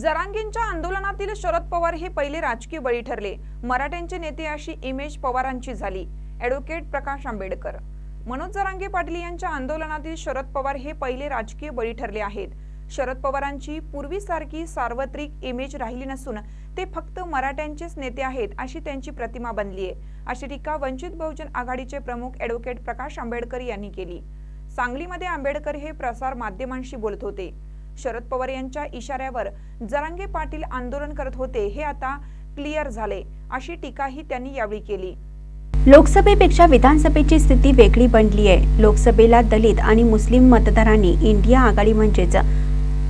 जरांगींच्या आंदोलनातील शरद पवार हे पहिले राजकीय बळी ठरले. मराठ्यांचे नेते अशी इमेज पवारांची झाली. ॲडव्होकेट प्रकाश आंबेडकर. मनोज जरांगे पाटील यांच्या आंदोलनातील शरद पवार हे पहिले राजकीय बळी ठरले आहेत. शरद पवारांची पूर्वीसारखी सार्वत्रिक इमेज राहिली नसून ते फक्त मराठ्यांचेच नेते आहेत अशी त्यांची प्रतिमा बनली आहे. अशी टीका वंचित बहुजन आघाडीचे प्रमुख ॲडव्होकेट प्रकाश आंबेडकर यांनी केली. सांगलीमध्ये आंबेडकर हे प्रसार माध्यमांशी बोलत होते. शरद पवार यांच्या इशाऱ्यावर जरांगे पाटील आंदोलन करत होते हे आता क्लिअर झाले अशी टीकाही त्यांनी यावेळी केली. लोकसभेपेक्षा विधानसभेची स्थिती वेगळी बनली आहे. लोकसभेला दलित आणि मुस्लिम मतदारांनी इंडिया आघाडी म्हणजेच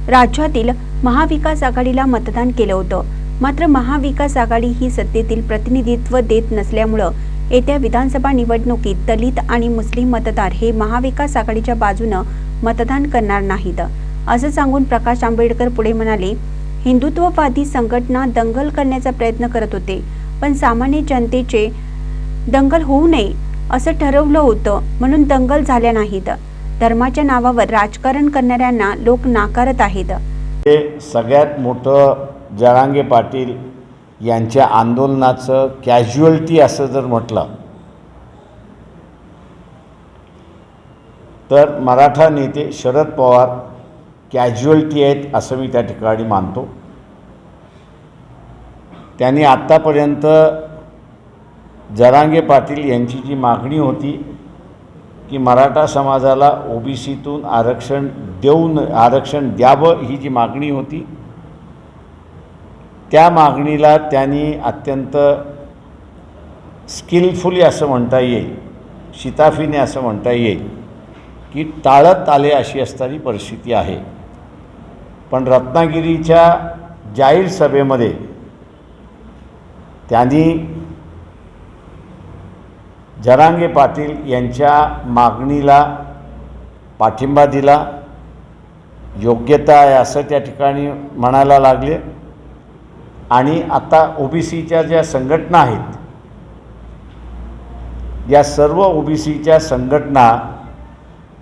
राज्यातील महाविकास आघाडीला मतदान केलं होतं. मात्र महाविकास आघाडी ही सत्तेतील प्रतिनिधित्व देत नसल्यामुळं येत्या विधानसभा निवडणुकीत दलित आणि मुस्लिम मतदार हे महाविकास आघाडीच्या बाजूनं मतदान करणार नाहीत. असं सांगून प्रकाश आंबेडकर पुढे म्हणाले हिंदुत्ववादी संघटना दंगल करण्याचा प्रयत्न करत होते पण सामान्य जनतेचे दंगल होऊ नये असं ठरवलं होतं म्हणून दंगल झाल्या नाहीत. धर्माच्या नावावर राजकारण करणाऱ्यांना लोक नाकारत आहेत. हे सगळ्यात मोठं जरांगे पाटील यांच्या आंदोलनाचं कॅज्युअल्टी असं जर म्हटलं तर मराठा नेते शरद पवार कॅज्युअल्टी आहेत असं मी त्या ठिकाणी मानतो. त्यांनी आत्तापर्यंत जरांगे पाटील यांची जी मागणी होती की मराठा समाजाला ओ बी सीतून आरक्षण देऊन आरक्षण द्यावं ही जी मागणी होती त्या मागणीला त्यांनी अत्यंत स्किलफुली असं म्हणता येईल शिताफीने असं म्हणता येईल की टाळत आले अशी असणारी परिस्थिती आहे. पण रत्नागिरीच्या जाहीर सभेमध्ये त्यांनी जरांगे पाटील यांच्या मागणीला पाठिंबा दिला. योग्यता आहे असं त्या ठिकाणी म्हणायला लागले. आणि आता ओ बी सीच्या ज्या संघटना आहेत या सर्व ओ बी सीच्या संघटना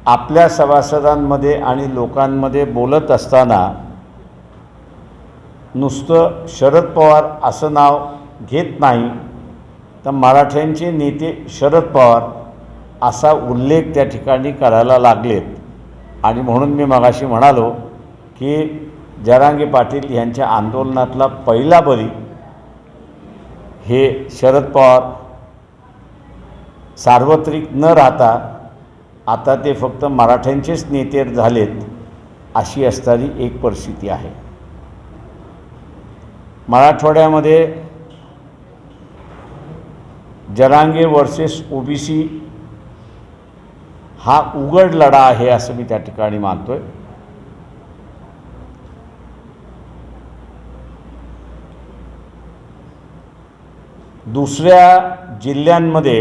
आपल्या सभासदांमध्ये आणि लोकांमध्ये बोलत असताना नुसतं शरद पवार असं नाव घेत नाही तर मराठ्यांचे नेते शरद पवार असा उल्लेख त्या ठिकाणी करायला लागलेत. आणि म्हणून मी मगाशी म्हणालो की जरांगे पाटील यांच्या आंदोलनातला पहिला बळी हे शरद पवार सार्वत्रिक न राहता आता ते फक्त मराठ्यांचेच नेते झालेत अशी असणारी एक परिस्थिती आहे. मराठवाड्यामध्ये जरांगे वर्सेस ओबीसी हा उघड लढा आहे असं मी त्या ठिकाणी मानतोय. दुसऱ्या जिल्ह्यांमध्ये